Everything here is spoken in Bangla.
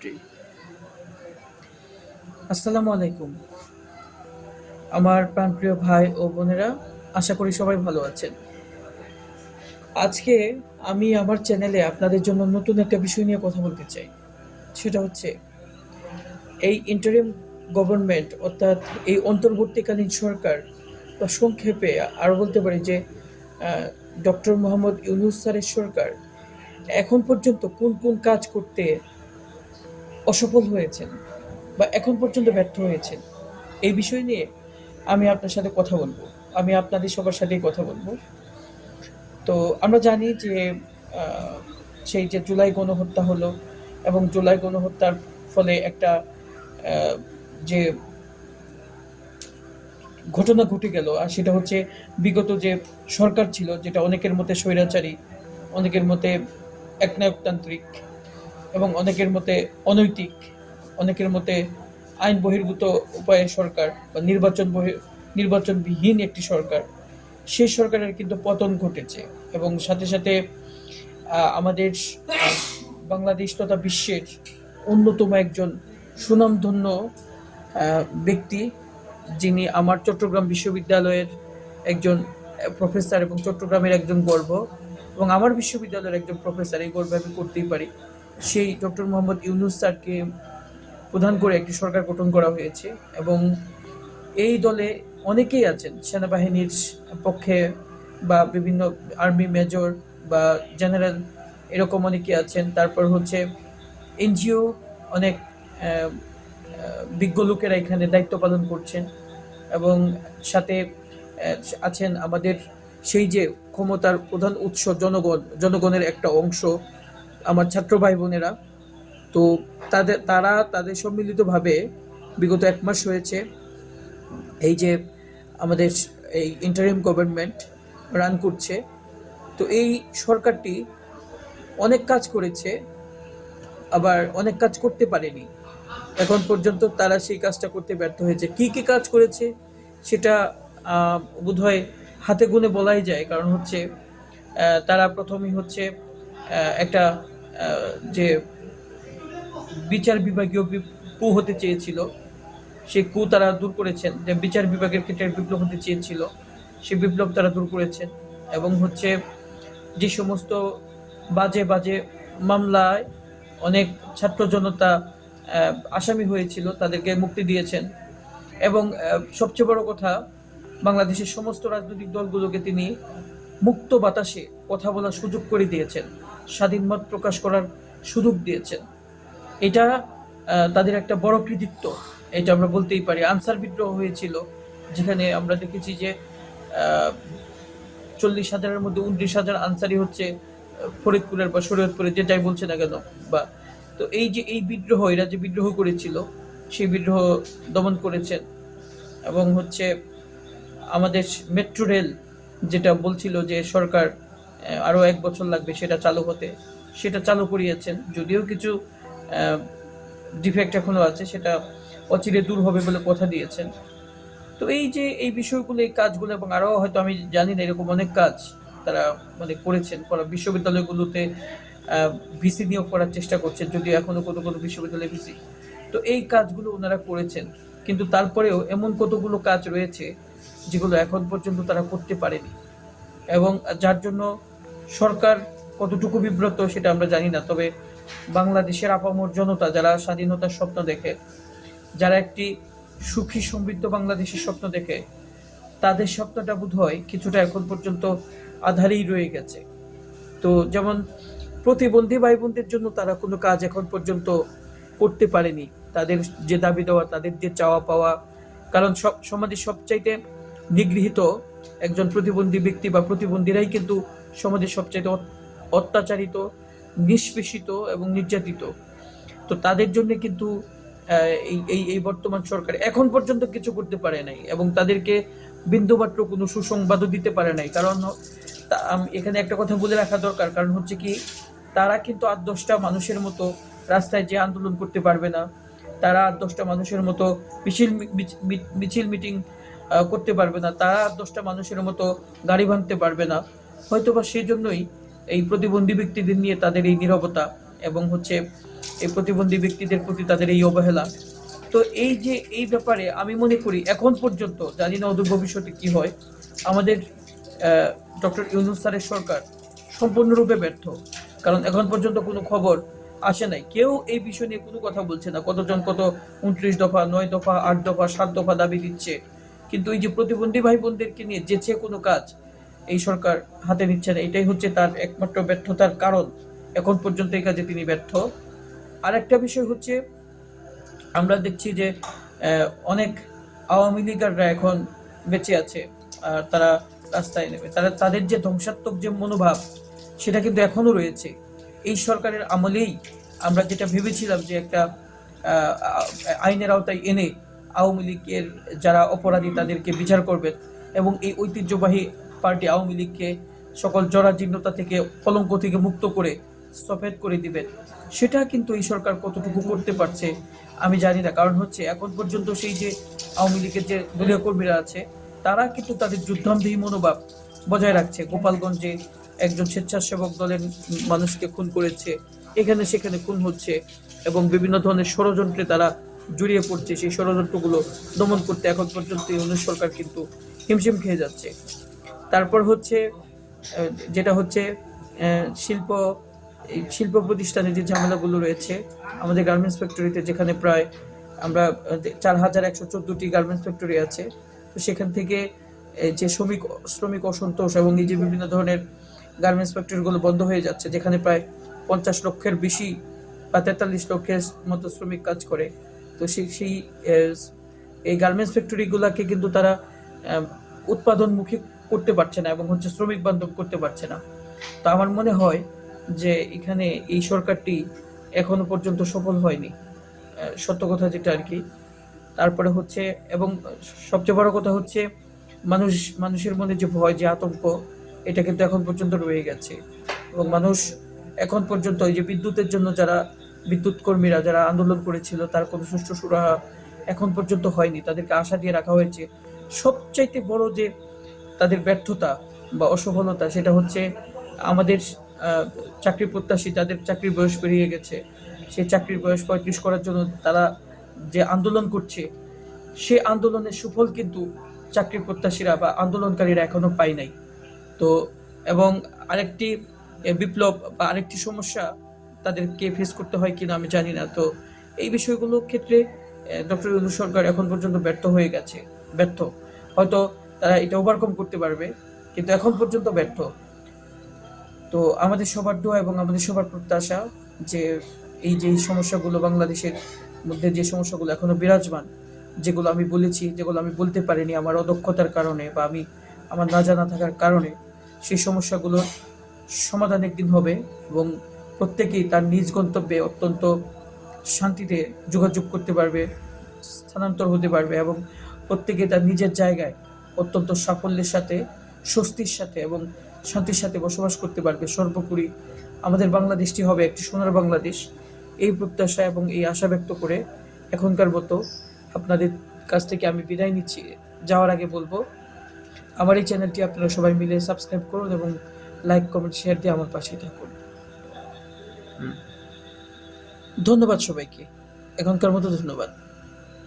নেত্রী আসসালামু আলাইকুম। আমার প্রাণপ্রিয় ভাই ও বোনেরা, আশা করি সবাই ভালো আছেন। আজকে আমি আমার চ্যানেলে আপনাদের জন্য নতুন একটা বিষয় নিয়ে কথা বলতে চাই। সেটা হচ্ছে, এই ইন্টারিম গভর্নমেন্ট অর্থাৎ এই অন্তর্বর্তীকালীন সরকার বা সংক্ষেপে আরও বলতে পারি যে ডক্টর মোহাম্মদ ইউনুস স্যারের সরকার, এখন পর্যন্ত কোন কোন কাজ করতে অসফল হয়েছেন বা এখন পর্যন্ত ব্যর্থ হয়েছেন, এই বিষয় নিয়ে আমি আপনার সাথে কথা বলব। আমি আপনাদের সবার সাথেই কথা বলব। তো আমরা জানি যে সেই যে জুলাই গণহত্যা হলো এবং জুলাই গণহত্যার ফলে একটা যে ঘটনা ঘটে গেল, আর সেটা হচ্ছে বিগত যে সরকার ছিল, যেটা অনেকের মতে স্বৈরাচারী, অনেকের মতে একনায়কতান্ত্রিক এবং অনেকের মতে অনৈতিক, অনেকের মতে আইন বহির্ভূত উপায়ে সরকার বা নির্বাচন বহি, নির্বাচনবিহীন একটি সরকার। সেই সরকারের কিন্তু পতন ঘটেছে এবং সাথে সাথে আমাদের বাংলাদেশ তথা বিশ্বের অন্যতম একজন সুনামধন্য ব্যক্তি যিনি আমার চট্টগ্রাম বিশ্ববিদ্যালয়ের একজন প্রফেসর এবং চট্টগ্রামের একজন গর্ব এবং আমার বিশ্ববিদ্যালয়ের একজন প্রফেসর। এই গর্ব আমি করতেই পারি। সেই ডক্টর মোহাম্মদ ইউনুস স্যারকে প্রধান করে একটি সরকার গঠন করা হয়েছে এবং এই দলে অনেকেই আছেন, সেনাবাহিনীর পক্ষে বা বিভিন্ন আর্মি মেজর বা জেনারেল এরকম অনেকে আছেন। তারপর হচ্ছে এনজিও অনেক বিজ্ঞ লোকেরা এখানে দায়িত্ব পালন করছেন এবং সাথে আছেন আমাদের সেই যে ক্ষমতার প্রধান উৎস জনগণ, জনগণের একটা অংশ আমার ছাত্র ভাই বোনেরা তো তাদের, তারা তাদের সম্মিলিতভাবে বিগত এক মাস হয়েছে এই যে আমাদের এই ইন্টারিম গভর্নমেন্ট রান করছে। তো এই সরকারটি অনেক কাজ করেছে, আবার অনেক কাজ করতে পারেনি। এখন পর্যন্ত তারা সেই কাজটা করতে ব্যর্থ হয়েছে। কি কি কাজ করেছে সেটা বোধহয় হাতে গুনে বলাই যায়। কারণ হচ্ছে তারা প্রথমেই হচ্ছে একটা যে বিচার বিভাগীয় কু হতে চেয়েছিল, সেই কু তারা দূর করেছেন, যে বিচার বিভাগের ক্ষেত্রে বিপ্লব হতে চেয়েছিল, সেই বিপ্লব তারা দূর করেছেন এবং হচ্ছে যে সমস্ত বাজে বাজে মামলায় অনেক ছাত্র জনতা আসামি হয়েছিল, তাদেরকে মুক্তি দিয়েছেন। এবং সবচেয়ে বড় কথা, বাংলাদেশের সমস্ত রাজনৈতিক দলগুলোকে তিনি মুক্ত বাতাসে কথা বলার সুযোগ করে দিয়েছেন। স্বাধীন মত প্রকাশ করার সুযোগ দিয়েছেন। এটা তাদের একটা বড় কৃতিত্ব, এটা আমরা বলতেই পারি। আনসার বিদ্রোহ হয়েছিল, যেখানে আমরা দেখেছি যে চল্লিশ হাজারের মধ্যে উনত্রিশ হাজার আনসারই হচ্ছে ফরিদপুরের বা শরীয়তপুরের, যেটাই বলছে না কেন, বা, তো এই যে, এই বিদ্রোহ, এরা যে বিদ্রোহ করেছিল, সেই বিদ্রোহ দমন করেছেন। এবং হচ্ছে, আমাদের মেট্রো রেল যেটা বলছিল যে সরকার আহ, আরও এক বছর লাগবে সেটা চালু হতে। সেটা চালু করিয়েছেন। যদিও কিছু ডিফেক্ট এখনও আছে সেটা অচিরে দূর হবে বলে কথা দিয়েছেন। তো এই যে এই বিষয়গুলো এই কাজগুলো এবং আরও হয়তো আমি জানি না এরকম অনেক কাজ তারা মানে করেছেন। পরে বিশ্ববিদ্যালয়গুলোতে ভিসি নিয়োগ করার চেষ্টা করছেন যদিও এখনও কোনো কোনো বিশ্ববিদ্যালয়ে ভিসি। তো এই কাজগুলো ওনারা করেছেন কিন্তু তারপরেও এমন কতগুলো কাজ রয়েছে যেগুলো এখন পর্যন্ত তারা করতে পারেনি। এবং যার জন্য সরকার কতটুকু বিব্রত সেটা আমরা জানি না, তবে বাংলাদেশের আপামর জনতা যারা স্বাধীনতার স্বপ্ন দেখে, যারা একটি সুখী সমৃদ্ধ বাংলাদেশের স্বপ্ন দেখে, তাদের স্বপ্নটা বোধ হয় কিছুটা এখন পর্যন্ত আধারেই রয়ে গেছে। তো যেমন প্রতিবন্ধী ভাই বোনদের জন্য তারা কোনো কাজ এখন পর্যন্ত করতে পারেনি। তাদের যে দাবি দেওয়া, তাদের যে চাওয়া পাওয়া, কারণ সব সমাজের সবচাইতে নিগৃহীত একজন প্রতিবন্ধী ব্যক্তি বা প্রতিবন্ধীরাই কিন্তু সমাজের অত- অত্যাচারিত, নিষ্পেষিত এবং নির্যাতিত। তো তাদের জন্য কিন্তু এই এই বর্তমান সরকার এখন পর্যন্ত কিছু করতে পারে নাই এবং তাদেরকে বিন্দুমাত্র কোনো সুসংবাদও দিতে পারে নাই। কারণ এখানে একটা কথা বলে রাখা দরকার। কারণ হচ্ছে কি, তারা কিন্তু আট দশটা মানুষের মতো রাস্তায় যে আন্দোলন করতে পারবে না, তারা আট দশটা মানুষের মতো মিছিল মিছিল মিটিং করতে পারবে না, তারা আট দশটা মানুষের মতো গাড়ি ভাঙতে পারবে না। হয়তোবা সেই জন্যই এই প্রতিবন্ধী ব্যক্তিদের নিয়ে তাদের এই নীরবতা এবং হচ্ছে এই প্রতিবন্ধী ব্যক্তিদের প্রতি তাদের এই অবহেলা। তো এই যে এই ব্যাপারে আমি মনে করি এখন পর্যন্ত, জানি না অদূর ভবিষ্যতে কি হয়, আমাদের ডক্টর ইউনুস স্যারের সরকার সম্পূর্ণরূপে ব্যর্থ। কারণ এখন পর্যন্ত কোনো খবর আসে নাই। কেউ এই বিষয় নিয়ে কোনো কথা বলছে না। কতজন কত উনত্রিশ দফা, নয় দফা, আট দফা, সাত দফা দাবি দিচ্ছে। কিন্তু এই যে প্রতিবন্ধী ভাই বোনদেরকে নিয়ে যেছে কোনো কাজ এই সরকার হাতে নিচ্ছে না। এটাই হচ্ছে তার একমাত্র ব্যর্থতার কারণ। এখন পর্যন্ত এই কাজে তিনি ব্যর্থ। আর একটা বিষয় হচ্ছে, আমরা দেখছি যে অনেক আওয়ামী লীগাররা এখন বেঁচে আছে আর তারা রাস্তায় নেবে তারা, তাদের যে ধ্বংসাত্মক যে মনোভাব, সেটা কিন্তু এখনও রয়েছে। এই সরকারের আমলেই আমরা যেটা ভেবেছিলাম যে একটা আইনের আওতায় এনে আওয়ামী লীগের যারা অপরাধী তাদেরকে বিচার করবেন এবং এই ঐতিহ্যবাহী পার্টি আওয়ামী লীগকে সকল জরাজীর্ণতা থেকে, কলঙ্ক থেকে মুক্ত করে সফেদ করে দিবেন। সেটা কিন্তু এই সরকার কতটুকু করতে পারছে, আমি জানি না। কারণ হচ্ছে, এখন পর্যন্ত সেই যে আওয়ামী লীগের যে দলীয় কর্মীরা আছে, তারা কিন্তু তাদের যুদ্ধান্ধী মনোভাব বজায় রাখছে। গোপালগঞ্জে একজন স্বেচ্ছাসেবক দলের মানুষকে খুন করেছে, এখানে সেখানে খুন হচ্ছে এবং বিভিন্ন ধরনের ষড়যন্ত্রে তারা জড়িয়ে পড়ছে। সেই ষড়যন্ত্রগুলো দমন করতে এখন পর্যন্ত ইউনুস সরকার কিন্তু হিমশিম খেয়ে যাচ্ছে। তারপর হচ্ছে যেটা হচ্ছে শিল্প শিল্প প্রতিষ্ঠানে যে ঝামেলাগুলো রয়েছে, আমাদের গার্মেন্টস ফ্যাক্টরিতে যেখানে প্রায় আমরা চার হাজার একশো চোদ্দটি গার্মেন্টস ফ্যাক্টরি আছে, তো সেখান থেকে যে শ্রমিক শ্রমিক অসন্তোষ এবং এই যে বিভিন্ন ধরনের গার্মেন্টস ফ্যাক্টরিগুলো বন্ধ হয়ে যাচ্ছে, যেখানে প্রায় পঞ্চাশ লক্ষের বেশি বা তেতাল্লিশ লক্ষের মতো শ্রমিক কাজ করে, তো সেই সেই এই গার্মেন্টস ফ্যাক্টরিগুলোকে কিন্তু তারা উৎপাদনমুখী করতে পারছে না এবং হচ্ছে শ্রমিক বান্ধব করতে পারছে না। তো আমার মনে হয় যে এখানে এই সরকারটি এখনও পর্যন্ত সফল হয়নি। সত্য কথা যেটা আর কি। তারপরে হচ্ছে এবং সবচেয়ে বড় কথা হচ্ছে মানুষ, মানুষের মনে যে ভয়, যে আতঙ্ক, এটা কিন্তু এখন পর্যন্ত রয়ে গেছে। এবং মানুষ এখন পর্যন্ত এই যে বিদ্যুতের জন্য যারা বিদ্যুৎ কর্মীরা যারা আন্দোলন করেছিল, তার কোনো সুষ্ঠু সুরাহা এখন পর্যন্ত হয়নি। তাদেরকে আশা দিয়ে রাখা হয়েছে। সবচাইতে বড় যে তাদের ব্যর্থতা বা অসফলতা, সেটা হচ্ছে আমাদের চাকরি প্রত্যাশী যাদের চাকরির বয়স পেরিয়ে গেছে। সেই চাকরির বয়স পঁয়ত্রিশ করার জন্য তারা যে আন্দোলন করছে, সে আন্দোলনের সুফল কিন্তু চাকরি প্রত্যাশীরা বা আন্দোলনকারীরা এখনও পায় নাই। তো, এবং আরেকটি বিপ্লব বা আরেকটি সমস্যা তাদেরকে ফেস করতে হয় কিনা আমি জানি না। তো, এই বিষয়গুলোর ক্ষেত্রে ডক্টর ইউনূস সরকার এখন পর্যন্ত ব্যর্থ হয়ে গেছে, ব্যর্থ। হয়তো তারা এটা ওভারকম করতে পারবে। কিন্তু এখন পর্যন্ত ব্যর্থ। তো আমাদের সবার দোয়া এবং আমাদের সবার প্রত্যাশা যে এই যে সমস্যাগুলো বাংলাদেশের মধ্যে যে সমস্যাগুলো এখনও বিরাজমান, যেগুলো আমি বলেছি, যেগুলো আমি বলতে পারিনি আমার অদক্ষতার কারণে বা আমি আমার না জানা থাকার কারণে, সেই সমস্যাগুলোর সমাধান একদিন হবে এবং প্রত্যেকেই তার নিজ গন্তব্যে অত্যন্ত শান্তিতে যোগাযোগ করতে পারবে, স্থানান্তর হতে পারবে এবং প্রত্যেকে তার নিজের জায়গায় অত্যন্ত সাফল্যের সাথে, স্বস্তির সাথে এবং শান্তির সাথে বসবাস করতে পারবে। সর্বোপরি আমাদের বাংলাদেশটি হবে একটি সোনার বাংলাদেশ। এই প্রত্যাশা এবং এই আশা ব্যক্ত করে এখনকার মতো আপনাদের কাছ থেকে আমি বিদায় নিচ্ছি। যাওয়ার আগে বলব, আমার এই চ্যানেলটি আপনারা সবাই মিলে সাবস্ক্রাইব করুন এবং লাইক, কমেন্ট, শেয়ার দিয়ে আমার পাশে থাকুন। ধন্যবাদ সবাইকে। এখনকার মতো ধন্যবাদ।